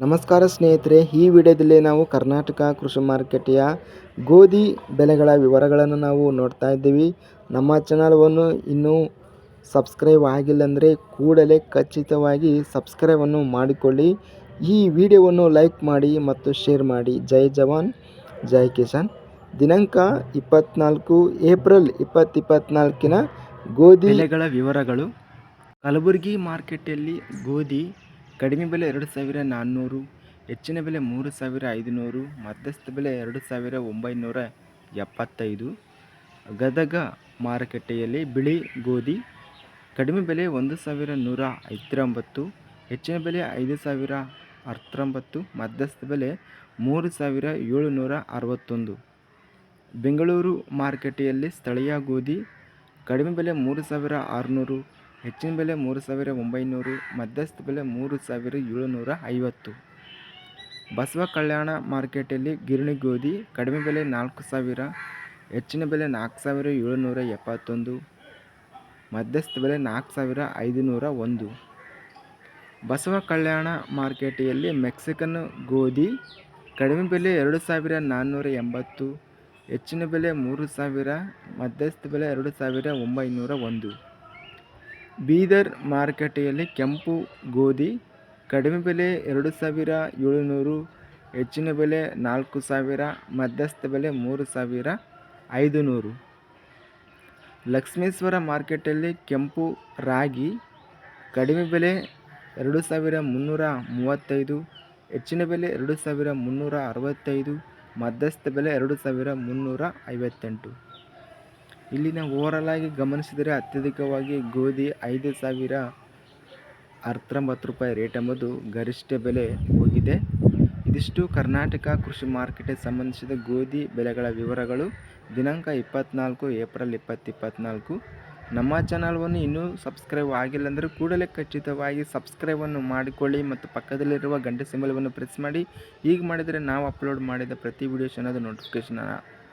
ನಮಸ್ಕಾರ ಸ್ನೇಹಿತರೆ, ಈ ವಿಡಿಯೋದಲ್ಲಿ ನಾವು ಕರ್ನಾಟಕ ಕೃಷಿ ಮಾರುಕಟ್ಟೆಯ ಗೋಧಿ ಬೆಲೆಗಳ ವಿವರಗಳನ್ನು ನಾವು ನೋಡ್ತಾ ಇದ್ದೀವಿ. ನಮ್ಮ ಚಾನಲ್ವನ್ನು ಇನ್ನೂ ಸಬ್ಸ್ಕ್ರೈಬ್ ಆಗಿಲ್ಲ ಅಂದರೆ ಕೂಡಲೇ ಖಚಿತವಾಗಿ ಸಬ್ಸ್ಕ್ರೈಬನ್ನು ಮಾಡಿಕೊಳ್ಳಿ. ಈ ವಿಡಿಯೋವನ್ನು ಲೈಕ್ ಮಾಡಿ ಮತ್ತು ಶೇರ್ ಮಾಡಿ. ಜೈ ಜವಾನ್, ಜೈ ಕಿಸಾನ್. ದಿನಾಂಕ ಇಪ್ಪತ್ನಾಲ್ಕು ಏಪ್ರಿಲ್ ಇಪ್ಪತ್ತಿಪ್ಪತ್ನಾಲ್ಕಿನ ಗೋಧಿ ಬೆಲೆಗಳ ವಿವರಗಳು ಕಲಬುರಗಿ ಮಾರ್ಕೆಟಲ್ಲಿ ಗೋಧಿ ಕಡಿಮೆ ಬೆಲೆ ಎರಡು ಸಾವಿರ ನಾನ್ನೂರು, ಹೆಚ್ಚಿನ ಬೆಲೆ ಮೂರು ಸಾವಿರ ಐದುನೂರು, ಮಧ್ಯಸ್ಥ ಬೆಲೆ ಎರಡು ಸಾವಿರ ಒಂಬೈನೂರ ಎಪ್ಪತ್ತೈದು. ಗದಗ ಮಾರುಕಟ್ಟೆಯಲ್ಲಿ ಬಿಳಿ ಗೋಧಿ, ಕಡಿಮೆ ಬೆಲೆ ಒಂದು ಸಾವಿರ ನೂರ ಹತ್ತೊಂಬತ್ತು ಹೆಚ್ಚಿನ ಬೆಲೆ ಐದು ಸಾವಿರ ಹತ್ತೊಂಬತ್ತು, ಮಧ್ಯಸ್ಥ ಬೆಲೆ ಮೂರು ಸಾವಿರ ಏಳುನೂರ ಅರವತ್ತೊಂದು. ಬೆಂಗಳೂರು ಮಾರುಕಟ್ಟೆಯಲ್ಲಿ ಸ್ಥಳೀಯ ಗೋಧಿ, ಕಡಿಮೆ ಬೆಲೆ ಮೂರು ಸಾವಿರ ಆರುನೂರು ಹೆಚ್ಚಿನ ಬೆಲೆ ಮೂರು ಸಾವಿರ ಒಂಬೈನೂರು, ಮಧ್ಯಸ್ಥ ಬೆಲೆ ಮೂರು ಸಾವಿರ ಏಳುನೂರ ಐವತ್ತು. ಬಸವ ಕಲ್ಯಾಣ ಮಾರ್ಕೆಟಲ್ಲಿ ಗಿರಣಿ ಗೋಧಿ, ಕಡಿಮೆ ಬೆಲೆ ನಾಲ್ಕು ಸಾವಿರ, ಹೆಚ್ಚಿನ ಬೆಲೆ ನಾಲ್ಕು ಸಾವಿರ ಏಳುನೂರ ಎಪ್ಪತ್ತೊಂದು, ಮಧ್ಯಸ್ಥ ಬೆಲೆ ನಾಲ್ಕು ಸಾವಿರ ಐದುನೂರ ಒಂದು. ಬಸವ ಕಲ್ಯಾಣ ಮಾರ್ಕೆಟೆಯಲ್ಲಿ ಮೆಕ್ಸಿಕನ್ ಗೋಧಿ, ಕಡಿಮೆ ಬೆಲೆ ಎರಡು ಸಾವಿರ ನಾನ್ನೂರ ಎಂಬತ್ತು, ಹೆಚ್ಚಿನ ಬೆಲೆ ಮೂರು ಸಾವಿರ, ಮಧ್ಯಸ್ಥ ಬೆಲೆ ಎರಡು ಸಾವಿರ ಒಂಬೈನೂರ ಒಂದು. ಬೀದರ್ ಮಾರುಕಟ್ಟೆಯಲ್ಲಿ ಕೆಂಪು ಗೋಧಿ, ಕಡಿಮೆ ಬೆಲೆ ಎರಡು ಸಾವಿರ ಏಳುನೂರು, ಹೆಚ್ಚಿನ ಬೆಲೆ ನಾಲ್ಕು ಸಾವಿರ, ಮಧ್ಯಸ್ಥ ಬೆಲೆ ಮೂರು ಸಾವಿರ ಐದು ನೂರು ಲಕ್ಷ್ಮೇಶ್ವರ ಮಾರ್ಕೆಟಲ್ಲಿ ಕೆಂಪು ರಾಗಿ, ಕಡಿಮೆ ಬೆಲೆ ಎರಡು ಸಾವಿರ ಮುನ್ನೂರ ಮೂವತ್ತೈದು, ಹೆಚ್ಚಿನ ಬೆಲೆ ಎರಡು ಸಾವಿರ ಮುನ್ನೂರ ಅರವತ್ತೈದು, ಮಧ್ಯಸ್ಥ ಬೆಲೆ ಎರಡು ಸಾವಿರ ಮುನ್ನೂರ ಐವತ್ತೆಂಟು. ಇಲ್ಲಿನ ಓವರಾಲ್ ಆಗಿ ಗಮನಿಸಿದರೆ ಅತ್ಯಧಿಕವಾಗಿ ಗೋಧಿ ಐದು ಸಾವಿರ ಹತ್ತೊಂಬತ್ತು ರೂಪಾಯಿ ರೇಟ್ ಎಂಬುದು ಗರಿಷ್ಠ ಬೆಲೆ ಹೋಗಿದೆ. ಇದಿಷ್ಟು ಕರ್ನಾಟಕ ಕೃಷಿ ಮಾರ್ಕೆಟ್ಗೆ ಸಂಬಂಧಿಸಿದ ಗೋಧಿ ಬೆಲೆಗಳ ವಿವರಗಳು ದಿನಾಂಕ ಇಪ್ಪತ್ನಾಲ್ಕು ಏಪ್ರಿಲ್ ಇಪ್ಪತ್ತಿಪ್ಪತ್ನಾಲ್ಕು. ನಮ್ಮ ಚಾನಲ್ವನ್ನು ಇನ್ನೂ ಸಬ್ಸ್ಕ್ರೈಬ್ ಆಗಿಲ್ಲ ಅಂದರೆ ಕೂಡಲೇ ಖಚಿತವಾಗಿ ಸಬ್ಸ್ಕ್ರೈಬನ್ನು ಮಾಡಿಕೊಳ್ಳಿ ಮತ್ತು ಪಕ್ಕದಲ್ಲಿರುವ ಗಂಟೆ ಸಿಂಬಲವನ್ನು ಪ್ರೆಸ್ ಮಾಡಿ. ಹೀಗೆ ಮಾಡಿದರೆ ನಾವು ಅಪ್ಲೋಡ್ ಮಾಡಿದ ಪ್ರತಿ ವಿಡಿಯೋಸ್ ಅನ್ನೋದು ನೋಟಿಫಿಕೇಷನ್